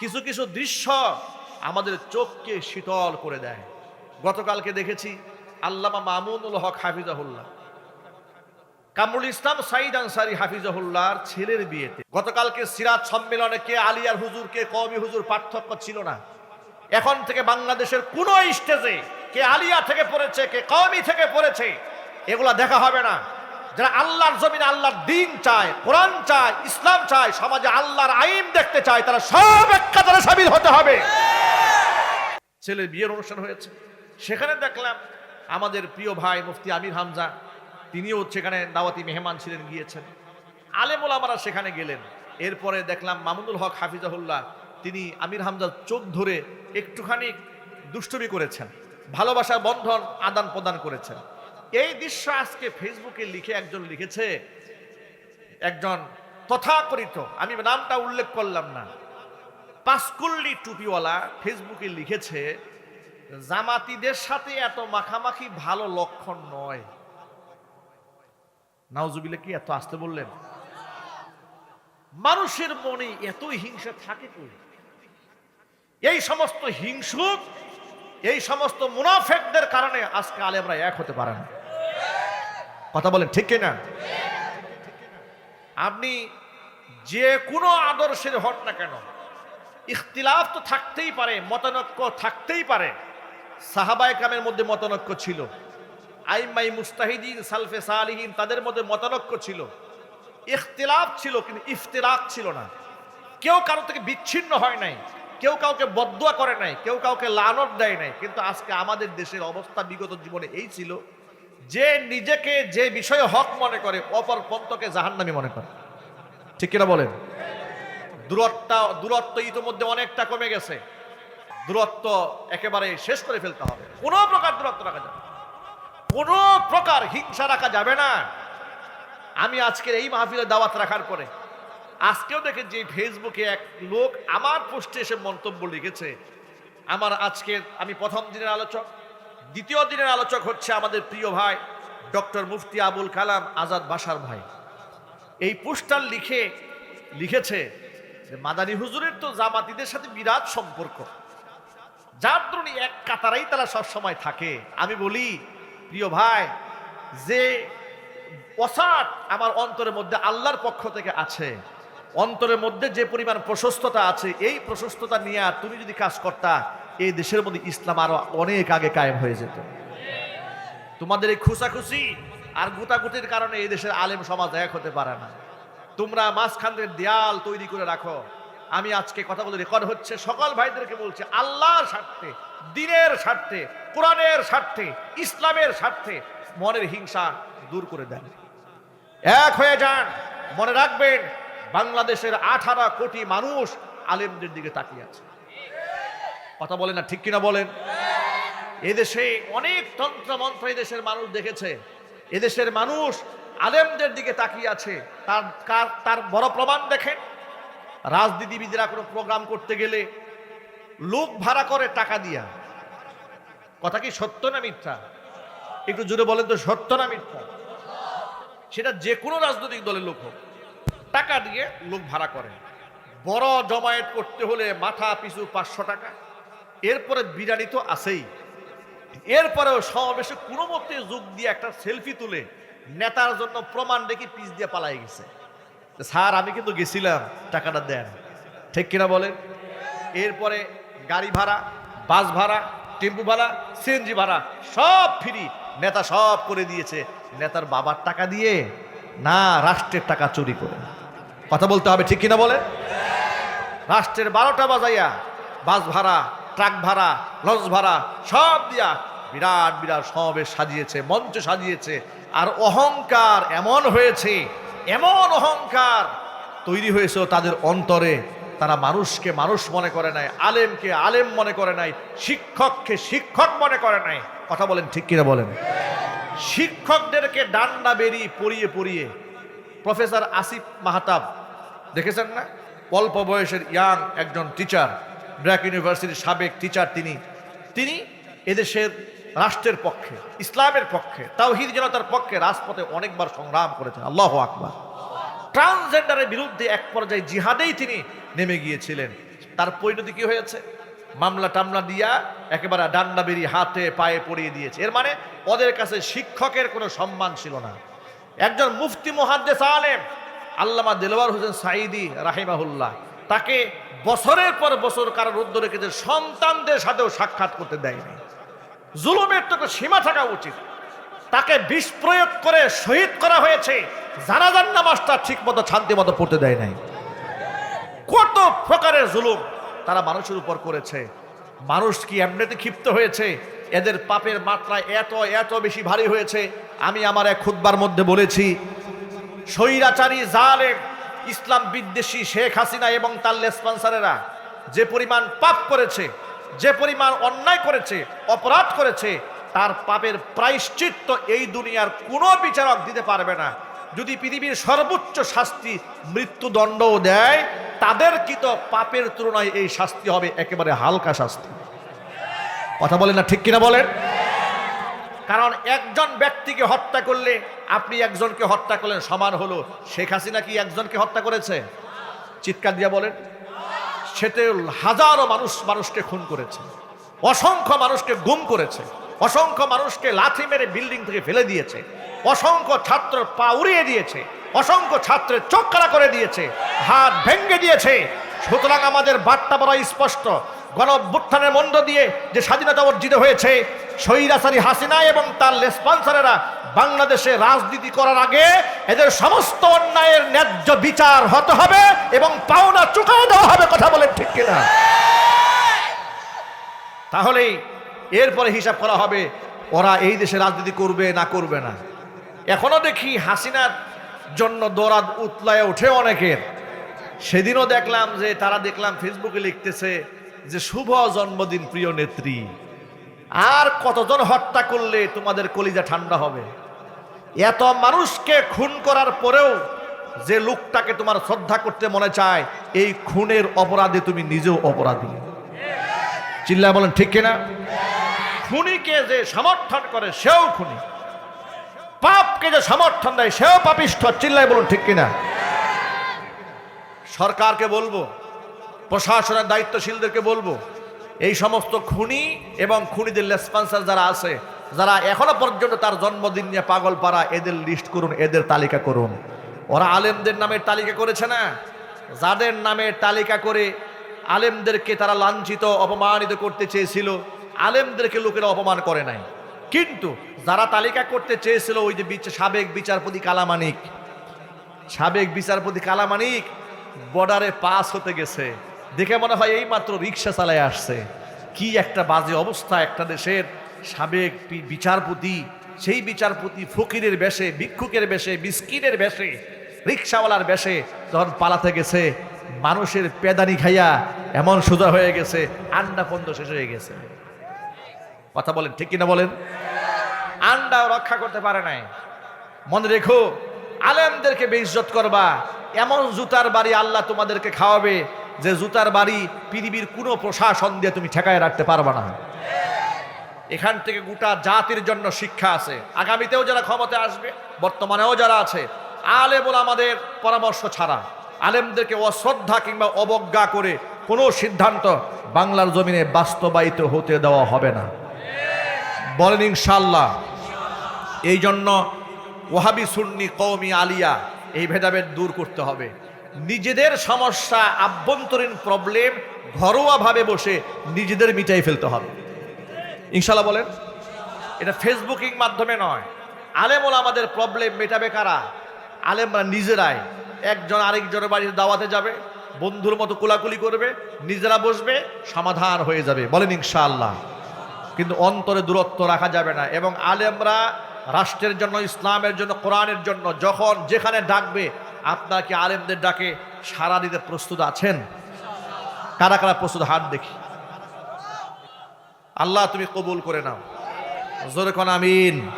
কিছু কিছু দৃশ্য আমাদের চোখকে শীতল করে দেয়। গতকালকে দেখেছি আল্লামা মামুনুল হক হাফিজাহুল্লাহ, কামরুল ইসলাম সাইদ আনসারি হাফিজাহুল্লাহর ছেলের বিয়েতে। গতকালকে সিরাজ সম্মেলনে কে আলিয়ার হুজুর, কে কবি হুজুর পার্থক্য ছিল না। এখন থেকে বাংলাদেশের কোন স্টেজে কে আলিয়া থেকে পড়েছে, কে কওমি থেকে পড়েছে, এগুলা দেখা হবে না। যারা আল্লাহর জমিনে আল্লাহর দিন চায়, কোরআন চায়, ইসলাম চায়, সমাজে আল্লাহর আইন দেখতে চায়, তারা সব এক সামিল হতে হবে। ছেলের বিয়ের অনুষ্ঠান হয়েছে। সেখানে দেখলাম আমাদের প্রিয় ভাই মুফতি আমির হামজা, তিনিও সেখানে দাওয়াতি মেহমান ছিলেন, গিয়েছেন। আলেমুল সেখানে গেলেন। এরপরে দেখলাম মামুনুল হক হাফিজাহুল্লাহ, তিনি আমির হামজার চোখ ধরে একটুখানি দুষ্টুমি করেছেন। ভালোবাসার বন্ধন আদান প্রদান করেছেন। এই দৃশ্য আজকে ফেসবুকে লিখে একজন লিখেছে, একজন তথাকথিত, আমি নামটা উল্লেখ করলাম না পাঁচকুল্লি টুপিওয়ালা ফেসবুকে লিখেছে, জামাতিদের সাথে এত মাখামাখি ভালো লক্ষণ নয়। নাওজুবিলে কি এত আসতে বললেন? মানুষের মনে এত হিংসা থাকে কই? এই সমস্ত হিংসুক, এই সমস্ত মুনাফেকদের কারণে আজকে আলেমরা এক হতে পারে না। কথা বলেন, ঠিক কিনা? আপনি যে কোনো আদর্শের হন না কেন, ইখতিলাফ তো থাকতেই পারে, মতানক্য থাকতেই পারে। সাহাবায় কামের মধ্যে মতানৈক্য ছিল। আইমাই মুস্তাহিদিন, সালফে সালিহিন, তাদের মধ্যে মতানৈক্য ছিল। ইখতিলাফ ছিল, কিন্তু ইফতিরাক ছিল না। কেউ কারও থেকে বিচ্ছিন্ন হয় নাই, কেউ কাউকে বদুয়া করে নাই, কেউ কাউকে লানত দেয় নাই, কিন্তু আজকে আমাদের দেশের অবস্থা বিগত জীবনে এই ছিল। যে নিজেকে যে বিষয়ে হক মনে করে, অপর পন্থকে জাহান্নামি মনে করে। ঠিক কিনা বলেন? দূরত্ব দূরত্ব ইতিমধ্যে অনেকটা কমে গেছে। দূরত্ব একেবারে শেষ করে ফেলতে হবে। কোনো প্রকার দূরত্ব রাখা যাবে। কোনো প্রকার হিংসা রাখা যাবে না। আমি আজকের এই মাহফিলে দাওয়াত রাখার পরে আজকেও দেখে যে ফেসবুকে এক লোক আমার পোস্টে এসে মন্তব্য লিখেছে। আমার আজকে আমি প্রথম দিনের আলোচক। দ্বিতীয় দিনের আলোচক হচ্ছে আমাদের প্রিয় ভাই ডক্টর মুফতি আবুল কালাম আজাদ বাসার ভাই। এই পোস্টার লিখে, লিখেছে যে, মাদানী হুজুরের তো জামাতিদের সাথে বিরাট সম্পর্ক। যার দরুন এক কাতারাই তারা সবসময় থাকে। আমি বলি, প্রিয় ভাই, যে অসাট আমার অন্তরের মধ্যে আল্লাহর পক্ষ থেকে আছে, অন্তরের মধ্যে যে পরিমাণ প্রশস্ততা আছে, এই প্রশস্ততা নিয়ে তুমি যদি কাজ করতা এই দেশের মধ্যে ইসলাম আরও অনেক আগে কায়েম হয়ে যেত। তোমাদের এই খুশাখুশি আর গুতাগুতির কারণে এই দেশের আলেম সমাজ এক হতে পারে না। তোমরা মাঝখানের দেয়াল তৈরি করে রাখো। আমি আজকে কথা বলে রেকর্ড হচ্ছে, সকল ভাইদেরকে বলছি, আল্লাহর স্বার্থে, দিনের স্বার্থে, কোরআনের স্বার্থে, ইসলামের স্বার্থে মনের হিংসা দূর করে দেন। এক হয়ে যান, মনে রাখবেন, বাংলাদেশের আঠারো কোটি মানুষ আলেমদের দিকে তাকিয়ে আছে। কথা বলেন না, ঠিক কিনা বলেন? এদেশে অনেক তন্ত্র মন্ত্র এদেশের মানুষ দেখেছে। এদেশের মানুষ আলেমদের দিকে তাকিয়ে আছে। তার তার বড় প্রমাণ দেখেন। রাজনীতিবিদরা কোনো প্রোগ্রাম করতে গেলে লোক ভাড়া করে টাকা দিয়া। কথা কি সত্য না মিথ্যা? একটু জুড়ে বলেন তো, সত্য না মিথ্যা? সেটা যে কোনো রাজনৈতিক দলের লোক হোক, টাকা দিয়ে লোক ভাড়া করে। বড় জমায়েত করতে হলে মাথা পিছু পাঁচশো টাকা। এরপরে বিরিয়ানি তো আছেই। এরপরেও সমাবেশে কোনো মতে যোগ দিয়ে একটা সেলফি তুলে নেতার জন্য প্রমাণ দেখি পিস দিয়ে পালাই গেছে। স্যার, আমি কিন্তু গেছিলাম, টাকাটা দেন। ঠিক কিনা বলেন? এরপরে গাড়ি ভাড়া, বাস ভাড়া, টেম্পু ভাড়া, সিএনজি ভাড়া, সব ফ্রি। নেতা সব করে দিয়েছে। নেতার বাবার টাকা দিয়ে না রাষ্ট্রের টাকা চুরি করে। কথা বলতে হবে, ঠিক কিনা বলে রাষ্ট্রের বারোটা বাজাইয়া বাস ভাড়া ট্রাক ভাড়া, লঞ্চ ভাড়া, সব দিয়া বিরাট বিরাট সমাবেশ সাজিয়েছে, মঞ্চ সাজিয়েছে। আর অহংকার এমন হয়েছে, এমন অহংকার তৈরি হয়েছে তাদের অন্তরে। তারা মানুষকে মানুষ মনে করে নাই, আলেমকে আলেম মনে করে নাই, শিক্ষককে শিক্ষক মনে করে নাই। কথা বলেন ঠিক কিনা বলেন? শিক্ষকদেরকে ডান্ডা বেরিয়ে পড়িয়ে পড়িয়ে প্রফেসর আসিফ মাহতাব, দেখেছেন না? অল্প বয়সের ইয়াং একজন টিচার ব্র্যাক ইউনিভার্সিটির সাবেক টিচার তিনি। তিনি এদেশের রাষ্ট্রের পক্ষে, ইসলামের পক্ষে, তাওহিদ জনতার পক্ষে রাজপথে অনেকবার সংগ্রাম করেছেন। আল্লাহ আকবার। ট্রান্সজেন্ডারের বিরুদ্ধে এক পর্যায়ে জিহাদেই তিনি নেমে গিয়েছিলেন। তার পরিণতি কি হয়েছে? মামলা টামলা দিয়া একেবারে ডান্ডা বেরিয়ে হাতে পায়ে পড়িয়ে দিয়েছে। এর মানে ওদের কাছে শিক্ষকের কোনো সম্মান ছিল না। একজন মুফতি মুহাদ্দেস আলেম, আল্লামা দেলোয়ার হোসেন সাইদি রাহিমাহুল্লাহ তাকে বছরের পর বছর কারোর রুদ্ধ রেখেছে, সন্তানদের সাথেও সাক্ষাৎ করতে দেয়নি। জুলুমের তো সীমা থাকা উচিত। তাকে বিষ প্রয়োগ করে শহীদ করা হয়েছে জানাজান নামাজটা ঠিক মতো শান্তি মতো পড়তে দেয় নাই। কত প্রকারের জুলুম তারা মানুষের উপর করেছে। মানুষ কি এমনিতে ক্ষিপ্ত হয়েছে? এদের পাপের মাত্রা এত এত বেশি ভারী হয়েছে। আমি আমার এক খুদ্বার মধ্যে বলেছি, স্বৈরাচারী জালেম ইসলাম বিদ্বেষী শেখ হাসিনা এবং তার লেসপন্সারেরা যে পরিমাণ পাপ করেছে, যে পরিমাণ অন্যায় করেছে, অপরাধ করেছে, তার পাপের প্রায়শ্চিত্ত এই দুনিয়ার কোনো বিচারক দিতে পারবে না। যদি পৃথিবীর সর্বোচ্চ শাস্তি মৃত্যুদণ্ডও দেয়, তাদের কি তো পাপের তুলনায় এই শাস্তি হবে একেবারে হালকা শাস্তি। কথা বলেন না ঠিক কিনা বলেন? কারণ একজন ব্যক্তিকে হত্যা করলে আপনি একজনকে হত্যা করলেন, সমান হলো। শেখ হাসিনা কি একজনকে হত্যা করেছে? চিৎকার দিয়া বলেন। সেতে হাজারো মানুষ, মানুষকে খুন করেছে। অসংখ্য মানুষকে গুম করেছে। অসংখ্য মানুষকে লাথি মেরে বিল্ডিং থেকে ফেলে দিয়েছে। অসংখ্য ছাত্র পা উড়িয়ে দিয়েছে। অসংখ্য ছাত্রের চোখ কালা করে দিয়েছে। হাত ভেঙ্গে দিয়েছে। সুতরাং আমাদের বার্তা বড় স্পষ্ট। গণভ্যুত্থানের মধ্য দিয়ে যে স্বাধীনতা অর্জিত হয়েছে স্বৈরাচারী হাসিনা এবং তার লেসপন্সারেরা বাংলাদেশে রাজনীতি করার আগে এদের সমস্ত অন্যায়ের ন্যায্য বিচার হতে হবে এবং পাওনা চুকায় দেওয়া হবে কথা বলেন ঠিক কিনা? তাহলেই এরপরে হিসাব করা হবে ওরা এই দেশে রাজনীতি করবে না করবে না। এখনও দেখি হাসিনার জন্য দৌড়াদ উতলায় ওঠে অনেকের। সেদিনও দেখলাম যে তারা দেখলাম ফেসবুকে লিখতেছে যে, শুভ জন্মদিন, প্রিয় নেত্রী। আর কতজন হত্যা করলে তোমাদের কলিজা ঠান্ডা হবে? এত মানুষকে খুন করার পরেও যে লোকটাকে তোমার শ্রদ্ধা করতে মনে চায়, এই খুনের অপরাধে তুমি নিজেও অপরাধী। চিল্লা বলেন, ঠিক কিনা? খুনিকে যে সমর্থন করে, সেও খুনি। পাপকে যে সমর্থন দেয়, সেও পাপিষ্ঠ। চিল্লাই বলুন, ঠিক কিনা? সরকারকে বলব, প্রশাসনের দায়িত্বশীলদেরকে বলব এই সমস্ত খুনি এবং খুনিদের রেসপন্সার যারা আছে, যারা এখনও পর্যন্ত তার জন্মদিন নিয়ে পাগল পাড়া, এদের লিস্ট করুন, এদের তালিকা করুন। ওরা আলেমদের নামের তালিকা করেছে না? যাদের নামের তালিকা করে আলেমদেরকে তারা লাঞ্ছিত, অপমানিত করতে চেয়েছিল, আলেমদেরকে লোকেরা অপমান করে নাই। কিন্তু যারা তালিকা করতে চেয়েছিল, ওই যে সাবেক বিচারপতি কালামানিক, সাবেক বিচারপতি কালামানিক, বর্ডারে পাস হতে গেছে। দেখে মনে হয় এই মাত্র রিক্সা চালায় আসছে। কি একটা বাজে অবস্থা একটা দেশের সাবেক বিচারপতি, সেই বিচারপতি ফকিরের বেশে, ভিক্ষুকের বেশে বিস্কিটের বেশে, রিক্সাওয়ালার বেশে যখন পালাতে গেছে, মানুষের পেদানি খাইয়া এমন সোজা হয়ে গেছে আন্ডা পন্দ শেষ হয়ে গেছে। কথা বলেন, ঠিক কিনা বলেন? আন্ডাও রক্ষা করতে পারে নাই। মনে রেখো, আলেমদেরকে বেইজ্জত করবা, এমন জুতার বাড়ি আল্লাহ তোমাদেরকে খাওয়াবে যে জুতার বাড়ি পৃথিবীর কোনো প্রশাসন দিয়ে তুমি ঠেকায় রাখতে পারবা না। এখান থেকে গোটা জাতির জন্য শিক্ষা আছে। আগামীতেও যারা ক্ষমতায় আসবে, বর্তমানেও যারা আছে, আলেমুল আমাদের পরামর্শ ছাড়া, আলেমদেরকে অশ্রদ্ধা কিংবা অবজ্ঞা করে কোনো সিদ্ধান্ত বাংলার জমিনে বাস্তবায়িত হতে দেওয়া হবে না। বলেন ইনশাল্লাহ এই জন্য ওহাবি সুন্নি কৌমি আলিয়া এই ভেদাভেদ দূর করতে হবে। নিজেদের সমস্যা, আভ্যন্তরীণ প্রবলেম ঘরোয়াভাবে বসে নিজেদের মিটাই ফেলতে হবে। ইনশাল্লাহ বলেন, এটা ফেসবুকিং মাধ্যমে নয়। আলেমল আমাদের প্রবলেম মেটাবে কারা? আলেমরা নিজেরাই। একজন আরেকজনের বাড়িতে দাওয়াতে যাবে, বন্ধুর মতো কোলাকুলি করবে, নিজেরা বসবে, সমাধান হয়ে যাবে। বলেন ইনশাআল্লাহ। কিন্তু অন্তরে দূরত্ব রাখা যাবে না এবং আলেমরা রাষ্ট্রের জন্য, ইসলামের জন্য, কোরআনের জন্য যখন যেখানে ডাকবে আপনার কি আলেমদের ডাকে সারা দিতে প্রস্তুত আছেন? কারা কারা প্রস্তুত? হাত দেখি। আল্লাহ তুমি কবুল করে নাও। জোরে কোন আমিন।